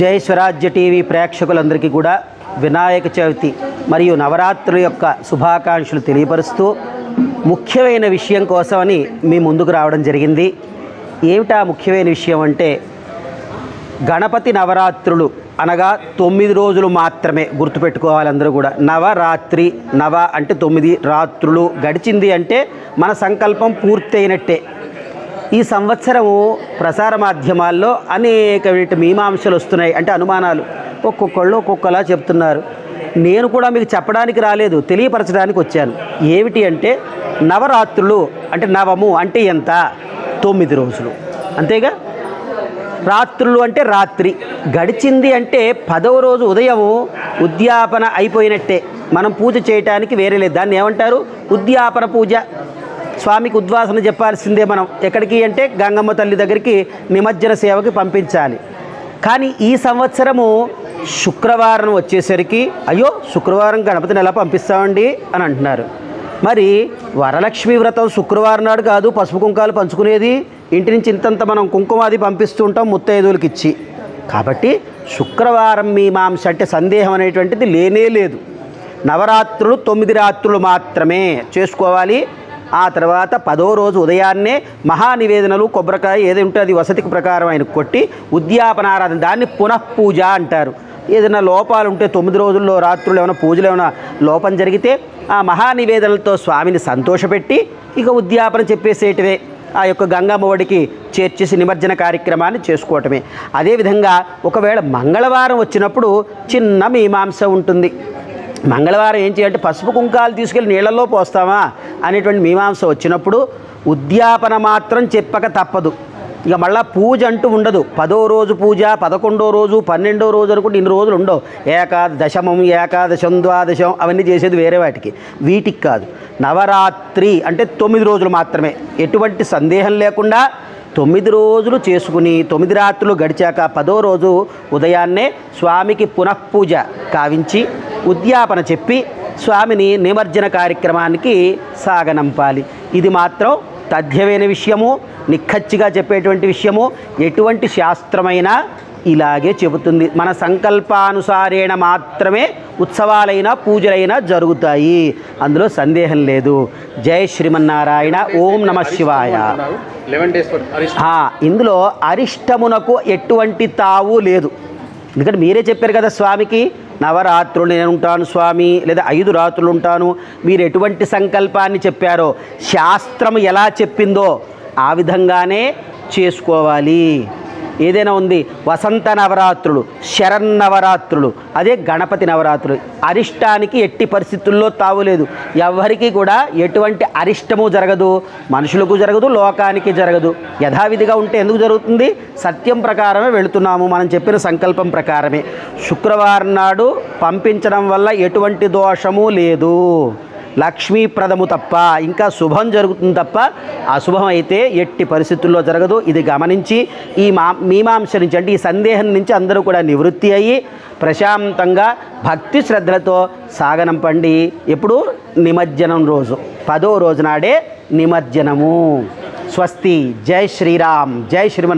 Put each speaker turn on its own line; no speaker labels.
జై స్వరాజ్య టీవీ ప్రేక్షకులందరికీ కూడా వినాయక చవితి మరియు నవరాత్రుల యొక్క శుభాకాంక్షలు తెలియపరుస్తూ ముఖ్యమైన విషయం కోసమని మీ ముందుకు రావడం జరిగింది. ఏమిటా ముఖ్యమైన విషయం అంటే గణపతి నవరాత్రులు అనగా తొమ్మిది రోజులు మాత్రమే గుర్తుపెట్టుకోవాలి అందరూ కూడా. నవరాత్రి నవ అంటే తొమ్మిది రాత్రులు గడిచింది అంటే మన సంకల్పం పూర్తయినట్టే. ఈ సంవత్సరము ప్రసార మాధ్యమాల్లో అనేక మీమాంసలు వస్తున్నాయి. అంటే అనుమానాలు. ఒక్కొక్కళ్ళు ఒక్కొక్కలా చెప్తున్నారు. నేను కూడా మీకు చెప్పడానికి రాలేదు తెలియపరచడానికి వచ్చాను. ఏమిటి అంటే నవరాత్రులు అంటే నవము అంటే ఎంత? తొమ్మిది రోజులు. అంతేగా? రాత్రులు అంటే రాత్రి. గడిచింది అంటే పదవ రోజు ఉదయము ఉద్యాపన అయిపోయినట్టే. మనం పూజ చేయటానికి వేరే లేదు. దాన్ని ఏమంటారు? ఉద్యాపన పూజ. స్వామికి ఉద్వాసన చెప్పాల్సిందే మనం. ఎక్కడికి అంటే గంగమ్మ తల్లి దగ్గరికి నిమజ్జన సేవకి పంపించాలి. కానీ ఈ సంవత్సరము శుక్రవారం వచ్చేసరికి అయ్యో శుక్రవారం గణపతిని ఎలా పంపిస్తామండి? అని అంటున్నారు. మరి వరలక్ష్మి వ్రతం శుక్రవారం నాడు కాదు పసుపు కుంకాలు పంచుకునేది. ఇంటి నుంచి ఇంతంత మనం కుంకుమాది పంపిస్తూ ఉంటాం ముత్తైదువులకి ఇచ్చి కాబట్టి శుక్రవారం మీమాంస అంటే సందేహం అనేటువంటిది లేనే లేదు. నవరాత్రులు తొమ్మిది రాత్రులు మాత్రమే చేసుకోవాలి. ఆ తర్వాత పదో రోజు ఉదయాన్నే మహానివేదనలు కొబ్బరికాయ ఏది ఉంటే అది వసతికి ప్రకారం ఆయన కొట్టి ఉద్యాపనారాధన దాన్ని పునఃపూజ అంటారు. ఏదైనా లోపాలు ఉంటే తొమ్మిది రోజుల్లో రాత్రులు ఏమైనా పూజలు ఏమైనా లోపం జరిగితే ఆ మహానివేదనలతో స్వామిని సంతోషపెట్టి ఇక ఉద్యాపన చెప్పేసేటివే. ఆ యొక్క గంగమ్మ ఒడికి చేర్చేసి నిమజ్జన కార్యక్రమాన్ని చేసుకోవటమే. అదేవిధంగా ఒకవేళ మంగళవారం వచ్చినప్పుడు చిన్న మీమాంస ఉంటుంది. మంగళవారం ఏం చేయాలంటే పసుపు కుంకాలు తీసుకెళ్ళి నీళ్ళల్లో పోస్తామా? అనేటువంటి మీమాంస వచ్చినప్పుడు ఉద్యాపన మాత్రం చెప్పక తప్పదు. ఇక మళ్ళీ పూజ అంటూ ఉండదు. పదో రోజు పూజ పదకొండో రోజు పన్నెండో రోజు అనుకుంటే ఇన్ని రోజులు ఉండవు. ఏకాదశమం ఏకాదశం ద్వాదశం అవన్నీ చేసేది వేరే వాటికి. వీటికి కాదు. నవరాత్రి అంటే తొమ్మిది రోజులు మాత్రమే. ఎటువంటి సందేహం లేకుండా తొమ్మిది రోజులు చేసుకుని తొమ్మిది రాత్రులు గడిచాక పదో రోజు ఉదయాన్నే స్వామికి పునఃపూజ కావించి ఉద్యాపన చెప్పి స్వామిని నిమజ్జన కార్యక్రమానికి సాగనంపాలి. ఇది మాత్రం తథ్యమైన విషయము నిఖచ్చిగా చెప్పేటువంటి విషయము ఎటువంటి శాస్త్రమైనా ఇలాగే చెబుతుంది. మన సంకల్పానుసారేణ మాత్రమే ఉత్సవాలైనా పూజలైనా జరుగుతాయి. అందులో సందేహం లేదు. జై శ్రీమన్నారాయణ. ఓం నమ శివాయ. ఇందులో అరిష్టమునకు ఎటువంటి తావు లేదు. ఎందుకంటే మీరే చెప్పారు కదా స్వామికి నవరాత్రులు నేను ఉంటాను స్వామి లేదా ఐదు రాత్రులు ఉంటాను. మీరు ఎటువంటి సంకల్పాన్ని చెప్పారో శాస్త్రం ఎలా చెప్పిందో ఆ విధంగానే చేసుకోవాలి. ఏదైనా ఉంది వసంత నవరాత్రులు శరన్నవరాత్రులు అదే గణపతి నవరాత్రులు. అరిష్టానికి ఎట్టి పరిస్థితుల్లో తావులేదు ఎవరికి కూడా ఎటువంటి అరిష్టము జరగదు మనుషులకు జరగదు లోకానికి జరగదు. యథావిధిగా ఉంటే ఎందుకు జరుగుతుంది? సత్యం ప్రకారమే వెళుతున్నాము మనం చెప్పిన సంకల్పం ప్రకారమే. శుక్రవారం నాడు పంపించడం వల్ల ఎటువంటి దోషము లేదు. లక్ష్మీప్రదము తప్ప ఇంకా శుభం జరుగుతుంది తప్ప అశుభం అయితే ఎట్టి పరిస్థితుల్లో జరగదు. ఇది గమనించి ఈ మా మీమాంస నుంచి అంటే ఈ సందేహం నుంచి అందరూ కూడా నివృత్తి అయ్యి ప్రశాంతంగా భక్తి శ్రద్ధలతో సాగనంపండి ఎప్పుడు? నిమజ్జనం రోజు. పదో రోజు నాడే నిమజ్జనము. స్వస్తి. జై శ్రీరామ్. జై శ్రీమన్